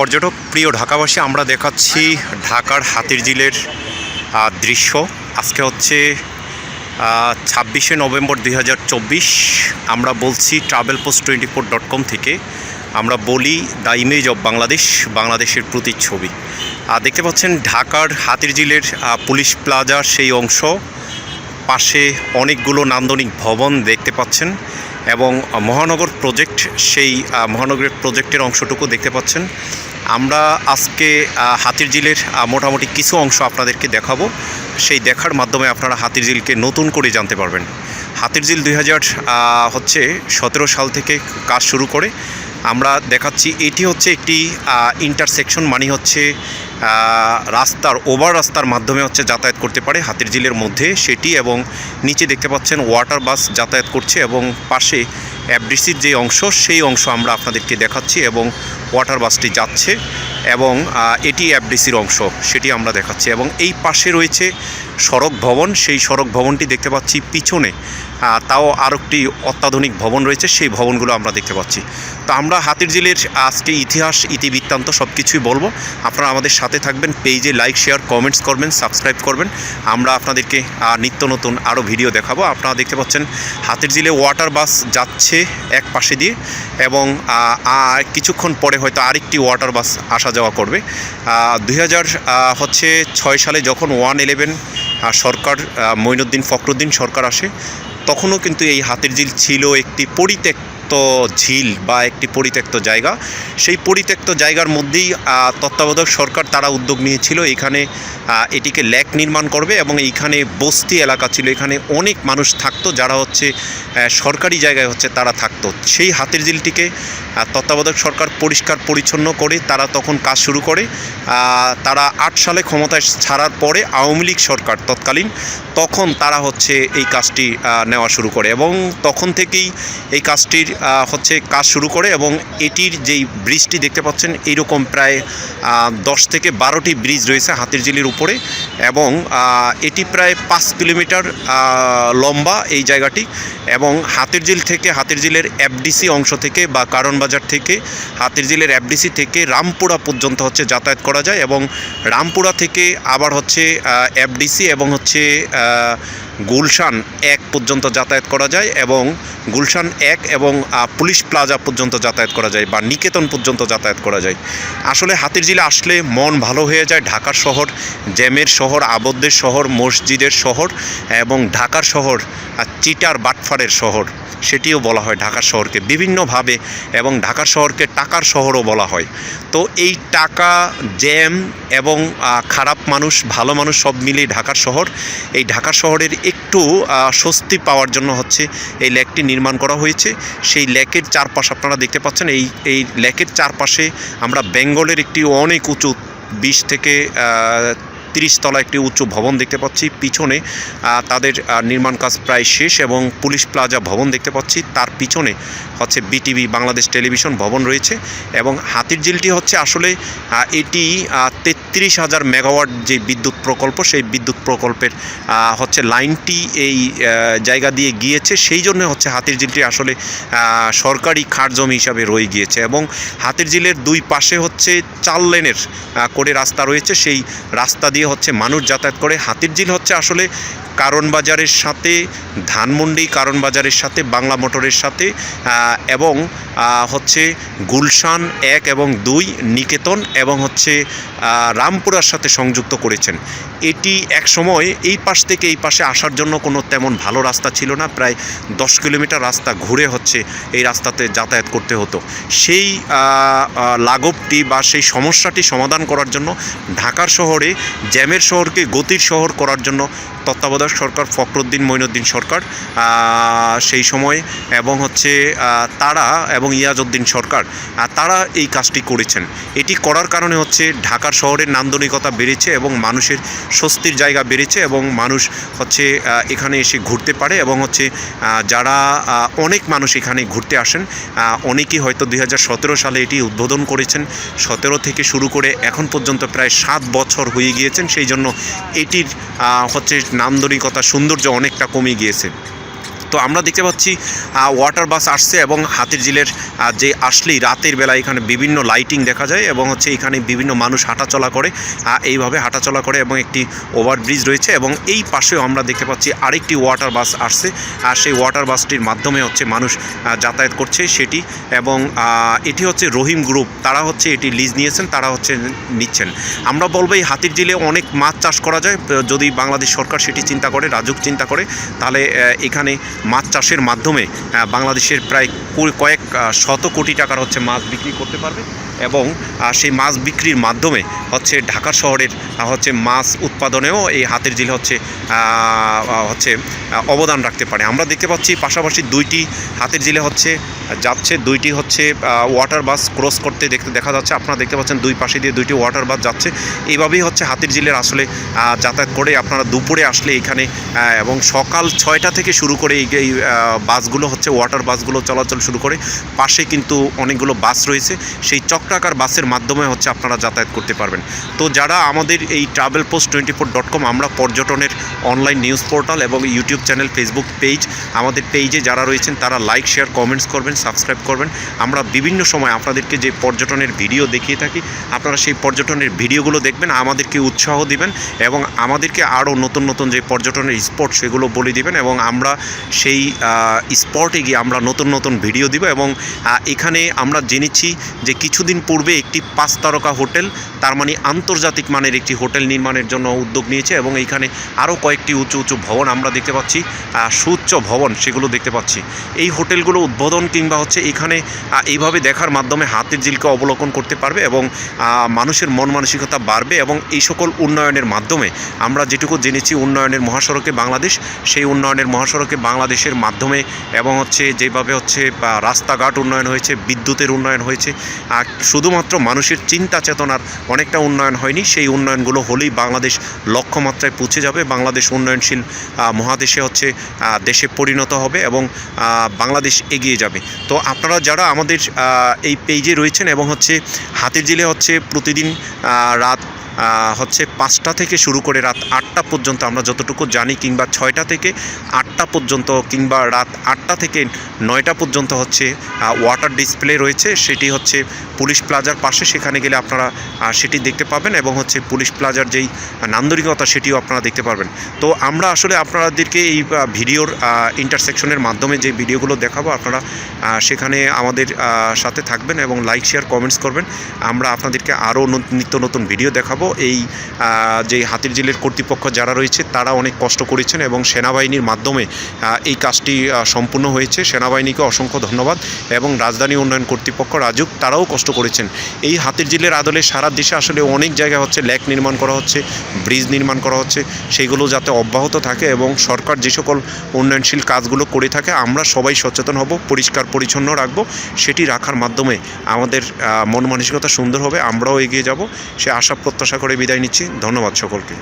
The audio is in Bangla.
পর্যটক, প্রিয় ঢাকাবাসী, আমরা দেখাচ্ছি ঢাকার হাতিরঝিলের দৃশ্য। আজকে হচ্ছে ছাব্বিশে নভেম্বর দুই হাজার চব্বিশ। আমরা বলছি travel post twenty four dot com থেকে আমরা বলি দ্য ইমেজ অব বাংলাদেশ, বাংলাদেশের প্রতিচ্ছবি। আর দেখতে পাচ্ছেন ঢাকার হাতিরঝিলের পুলিশ প্লাজার সেই অংশ। পাশে অনেকগুলো নান্দনিক ভবন দেখতে পাচ্ছেন এবং মহানগর প্রজেক্ট, সেই মহানগরের প্রজেক্টের অংশটুকু দেখতে পাচ্ছেন। আমরা আজকে আহ, হাতিরঝিলের মোটামুটি কিছু অংশ আপনাদেরকে দেখাবো। সেই দেখার মাধ্যমে আপনারা হাতিরঝিলকে নতুন করে জানতে পারবেন। হাতির হাতিরঝিল দুই হচ্ছে সতেরো সাল থেকে কাজ শুরু করে। আমরা দেখাচ্ছি এটি হচ্ছে একটি ইন্টারসেকশন মানে হচ্ছে রাস্তার ওভার রাস্তার মাধ্যমে হচ্ছে যাতায়াত করতে পারে হাতির হাতিরঝিলের মধ্যে সেটি এবং নিচে দেখতে পাচ্ছেন ওয়াটার বাস যাতায়াত করছে এবং পাশে এফডিসির যে অংশ সেই অংশ আমরা আপনাদেরকে দেখাচ্ছি এবং ওয়াটার বাসটি যাচ্ছে। এবং এটি এফডিসির অংশ, সেটি আমরা দেখাচ্ছি। এবং এই পাশে রয়েছে সড়ক ভবন, সেই সড়ক ভবনটি দেখতে পাচ্ছি পিছনে তাও আর একটি অত্যাধুনিক ভবন রয়েছে, সেই ভবনগুলো আমরা দেখতে পাচ্ছি। তো আমরা হাতিরঝিলের আজকে ইতিহাস, ইতিবৃত্তান্ত সব কিছুই বলব। আপনারা আমাদের সাথে থাকবেন, পেজে লাইক, শেয়ার, কমেন্টস করবেন, সাবস্ক্রাইব করবেন। আমরা আপনাদেরকে নিত্য নতুন আরও ভিডিও দেখাবো। আপনারা দেখতে পাচ্ছেন হাতিরঝিলে ওয়াটার বাস যাচ্ছে এক পাশে দিয়ে এবং কিছুক্ষণ পরে হয়তো আরেকটি ওয়াটার বাস আসা যাওয়া করবে। দুই হাজার হচ্ছে ছয় সালে যখন ওয়ান ইলেভেন সরকার মঈনুদ্দিন ফখরুদ্দিন সরকার আসে, তখনও কিন্তু এই হাতের ঝিল ছিল একটি পরিত্যক্ত ঝিল বা একটি পরিত্যক্ত জায়গা। সেই পরিত্যক্ত জায়গার মধ্যেই তত্ত্বাবধায়ক সরকার তারা উদ্যোগ নিয়েছিল। এখানে এটিকে ল্যাক নির্মাণ করবে এবং এইখানে বস্তি এলাকা ছিল। এখানে অনেক মানুষ থাকতো যারা হচ্ছে সরকারি জায়গায় হচ্ছে তারা থাকতো। সেই হাতের ঝিলটিকে তত্ত্বাবধায়ক সরকার পরিষ্কার পরিচ্ছন্ন করে তারা তখন কাজ শুরু করে। তারা আট সালে ক্ষমতায় ছাড়ার পরে আওয়ামী লীগ সরকার তৎকালীন তখন তারা হচ্ছে এই কাজটি নেওয়া শুরু করে এবং তখন থেকেই এই কাজটির হচ্ছে কাজ শুরু করে এবং এটির যেই ব্রিজটি দেখতে পাচ্ছেন, এইরকম প্রায় দশ থেকে বারোটি ব্রিজ রয়েছে হাতিরঝিলির উপরে এবং এটি প্রায় পাঁচ কিলোমিটার লম্বা এই জায়গাটি এবং হাতিরঝিল থেকে হাতিরঝিলের এফডিসি অংশ থেকে বা কারণ বাজার থেকে হাতিরঝিলের এফডিসি থেকে রামপুরা পর্যন্ত হচ্ছে যাতায়াত করা যায় এবং রামপুরা থেকে আবার হচ্ছে এফডিসি এবং হচ্ছে গুলশান এক পর্যন্ত যাতায়াত করা যায় এবং গুলশান এক এবং পুলিশ প্লাজা পর্যন্ত যাতায়াত করা যায় বা নিকেতন পর্যন্ত যাতায়াত করা যায়। আসলে হাতিরঝিলে আসলে মন ভালো হয়ে যায় ঢাকার শহর, জ্যামের শহর, আবদ্ধের শহর, মসজিদের শহর এবং ঢাকার শহর আর চিটার বাটফারের শহর সেটিও বলা হয় ঢাকার শহরকে বিভিন্নভাবে এবং ঢাকার শহরকে টাকার শহরও বলা হয়। তো এই টাকা, জ্যাম এবং খারাপ মানুষ, ভালো মানুষ সব মিলিয়ে ঢাকার শহর। এই ঢাকার শহরের একটু স্বস্তি পাওয়ার জন্য হচ্ছে এই লেকটি নির্মাণ করা হয়েছে। লেকের চারপাশ আপনারা দেখতে পাচ্ছেন, এই এই লেকের চারপাশে আমরা বেঙ্গলের একটি অনেক উঁচু বিশ থেকে তিরিশ তলা একটি উঁচু ভবন দেখতে পাচ্ছি। পিছনে তাদের নির্মাণ কাজ প্রায় শেষ এবং পুলিশ প্লাজা ভবন দেখতে পাচ্ছি। তার পিছনে হচ্ছে বিটিভি, বাংলাদেশ টেলিভিশন ভবন রয়েছে এবং হাতির ঝিলটি হচ্ছে আসলে এটি তেত্রিশ হাজার মেগাওয়াট যে বিদ্যুৎ প্রকল্প, সেই বিদ্যুৎ প্রকল্পের হচ্ছে লাইনটি এই জায়গা দিয়ে গিয়েছে। সেই জন্য হচ্ছে হাতির ঝিলটি আসলে সরকারি খাট জমি হিসাবে রয়ে গিয়েছে এবং হাতির ঝিলের দুই পাশে হচ্ছে চার লেনের করে রাস্তা রয়েছে। সেই রাস্তা দিয়ে হচ্ছে মানুষ যাতায়াত করে। হাতির ঝিল হচ্ছে আসলে কারণ বাজারের সাথে ধানমন্ডি কারণ বাজারের সাথে বাংলা মোটরের সাথে এবং হচ্ছে গুলশান এক এবং দুই নিকেতন এবং হচ্ছে রামপুরার সাথে সংযুক্ত করেছেন। এটি এক সময় এই পাশ থেকে এই পাশে আসার জন্য কোনো তেমন ভালো রাস্তা ছিল না। প্রায় দশ কিলোমিটার রাস্তা ঘুরে হচ্ছে এই রাস্তাতে যাতায়াত করতে হতো। সেই আহ, বা সেই সমস্যাটি সমাধান করার জন্য ঢাকার শহরে জ্যামের শহরকে গতির শহর করার জন্য তত্ত্বাবধায়ক সরকার, ফখরুদ্দিন মঈনুদ্দিন সরকার সেই সময় এবং হচ্ছে তারা এবং ইয়াজউদ্দিন সরকার তারা এই কাজটি করেছেন। এটি করার কারণে হচ্ছে ঢাকার শহরের নান্দনিকতা বেড়েছে এবং মানুষের স্বস্তির জায়গা বেড়েছে এবং মানুষ হচ্ছে এখানে এসে ঘুরতে পারে এবং হচ্ছে যারা অনেক মানুষ এখানে ঘুরতে আসেন অনেকেই হয়তো দু হাজার সতেরো সালে এটি উদ্বোধন করেছেন। সতেরো থেকে শুরু করে এখন পর্যন্ত প্রায় সাত বছর হয়ে গিয়েছেন, সেই জন্য এটির হচ্ছে হচ্ছে নান্দনিকতা সৌন্দর্য অনেকটা কমে গিয়েছে। তো আমরা দেখতে পাচ্ছি ওয়াটার বাস আসছে এবং হাতির আহ, যে আসলেই রাতের বেলা এখানে বিভিন্ন লাইটিং দেখা যায় এবং হচ্ছে এখানে বিভিন্ন মানুষ হাঁটাচলা করে এইভাবে হাঁটাচলা করে এবং একটি ওভারব্রিজ রয়েছে এবং এই পাশেও আমরা দেখতে পাচ্ছি আরেকটি ওয়াটার বাস আসছে আর সেই ওয়াটার বাসটির মাধ্যমে হচ্ছে মানুষ যাতায়াত করছে সেটি এবং এটি হচ্ছে রহিম গ্রুপ তারা হচ্ছে এটি লিজ নিয়েছেন তারা হচ্ছে নিচ্ছেন। আমরা বলব এই হাতির জিলে অনেক মাছ চাষ করা যায় যদি বাংলাদেশ সরকার সেটি চিন্তা করে রাজুক চিন্তা করে তাহলে এখানে মাছ চাষের মাধ্যমে বাংলাদেশের প্রায় কয়েক শত কোটি টাকার হচ্ছে মাছ বিক্রি করতে পারবে এবং সেই মাছ বিক্রির মাধ্যমে হচ্ছে ঢাকা শহরের হচ্ছে মাছ উৎপাদনেও এই হাতের জিল হচ্ছে হচ্ছে অবদান রাখতে পারে। আমরা দেখতে পাচ্ছি পাশাপাশি দুইটি হাতের জিলে হচ্ছে, যাচ্ছে, দুইটি হচ্ছে ওয়াটার বাস ক্রস করতে দেখতে দেখা যাচ্ছে। আপনারা দেখতে পাচ্ছেন দুই পাশে দিয়ে দুইটি ওয়াটার বাস যাচ্ছে। এইভাবেই হচ্ছে হাতির জিলের আসলে যাতায়াত করে আপনারা দুপুরে আসলে এখানে এবং সকাল ছয়টা থেকে শুরু করে এই বাসগুলো হচ্ছে ওয়াটার বাসগুলো চলাচল শুরু করে, পাশে কিন্তু অনেকগুলো বাস রয়েছে। সেই চক্রাকার বাসের মাধ্যমে হচ্ছে আপনারা যাতায়াত করতে পারবেন। তো যারা আমাদের এই travel post twenty four dot com আমরা পর্যটনের অনলাইন নিউজ পোর্টাল এবং ইউটিউব চ্যানেল ফেসবুক পেজ আমাদের পেজে যারা রয়েছেন, তারা লাইক শেয়ার কমেন্টস করবেন সাবস্ক্রাইব করবেন। আমরা বিভিন্ন সময় আপনাদেরকে যে পর্যটনের ভিডিও দেখিয়ে থাকি, আপনারা সেই পর্যটনের ভিডিওগুলো দেখবেন, আমাদেরকে উৎসাহ দিবেন এবং আমাদেরকে আরও নতুন নতুন যে পর্যটনের স্পট সেগুলো বলে দিবেন এবং আমরা সেই স্পটে গিয়ে আমরা নতুন নতুন ভিডিও দিব এবং এখানে আমরা জেনেছি যে কিছুদিন পূর্বে একটি পাঁচ তারকা হোটেল, তার মানে আন্তর্জাতিক মানের একটি হোটেল নির্মাণের জন্য উদ্যোগ নিয়েছে এবং এইখানে আরও কয়েকটি উঁচু উঁচু ভবন আমরা দেখতে পাচ্ছি। আহ, সুউচ্চ ভবন সেগুলো দেখতে পাচ্ছি। এই হোটেলগুলো উদ্বোধন কিংবা হচ্ছে এখানে এইভাবে দেখার মাধ্যমে হাতের জিলকে অবলোকন করতে পারবে এবং মানুষের মন মানসিকতা বাড়বে এবং এই সকল উন্নয়নের মাধ্যমে আমরা যেটুকু জেনেছি উন্নয়নের মহাসড়কে বাংলাদেশ সেই উন্নয়নের মহাসড়কে বাংলাদেশের মাধ্যমে এবং হচ্ছে যেভাবে হচ্ছে রাস্তাঘাট উন্নয়ন হয়েছে বিদ্যুতের উন্নয়ন হয়েছে আর শুধুমাত্র মানুষের চিন্তা চেতনার অনেকটা উন্নয়ন হয়নি সেই উন্নয়নগুলো হলেই বাংলাদেশ লক্ষ্যমাত্রায় পৌঁছে যাবে। বাংলাদেশ উন্নয়নশীল আহ, মহাদেশে হচ্ছে দেশে পরিণত হবে এবং বাংলাদেশ এগিয়ে যাবে। তো আপনারা যারা আমাদের এই পেজে রয়েছেন এবং হচ্ছে হাতের জেলে হচ্ছে প্রতিদিন রাত হচ্ছে পাঁচটা থেকে শুরু করে রাত আটটা পর্যন্ত আমরা যতটুকু জানি কিংবা ছয়টা থেকে আটটা পর্যন্ত কিংবা রাত আটটা থেকে নয়টা পর্যন্ত হচ্ছে ওয়াটার ডিসপ্লে রয়েছে। সেটি হচ্ছে পুলিশ প্লাজার পাশে। সেখানে গেলে আপনারা সেটি দেখতে পাবেন এবং হচ্ছে পুলিশ প্লাজার যেই নান্দনিকতা সেটিও আপনারা দেখতে পারবেন। তো আমরা আসলে আপনাদেরকে এই ভিডিওর ইন্টারসেকশনের মাধ্যমে যে ভিডিওগুলো দেখাবো, আপনারা সেখানে আমাদের সাথে থাকবেন এবং লাইক শেয়ার কমেন্টস করবেন। আমরা আপনাদেরকে আরও নিত্য নতুন ভিডিও দেখাবো। এই যে হাতির জিলের কর্তৃপক্ষ যারা রয়েছে, তারা অনেক কষ্ট করেছেন এবং সেনাবাহিনীর মাধ্যমে এই কাজটি সম্পূর্ণ হয়েছে। সেনাবাহিনীকে অসংখ্য ধন্যবাদ এবং রাজধানী উন্নয়ন কর্তৃপক্ষ রাজুক, তারাও কষ্ট করেছেন। এই হাতির জিলের আদলে সারা দেশে আসলে অনেক জায়গা হচ্ছে ল্যাক নির্মাণ করা হচ্ছে, ব্রিজ নির্মাণ করা হচ্ছে। সেইগুলো যাতে অব্যাহত থাকে এবং সরকার যে সকল উন্নয়নশীল কাজগুলো করে থাকে, আমরা সবাই সচেতন হব, পরিষ্কার পরিচ্ছন্ন রাখব। সেটি রাখার মাধ্যমে আমাদের মন মানসিকতা সুন্দর হবে, আমরাও এগিয়ে যাব। সে আশা প্রত্যাশা করে বিদায় নিচ্ছি। ধন্যবাদ সকলকে।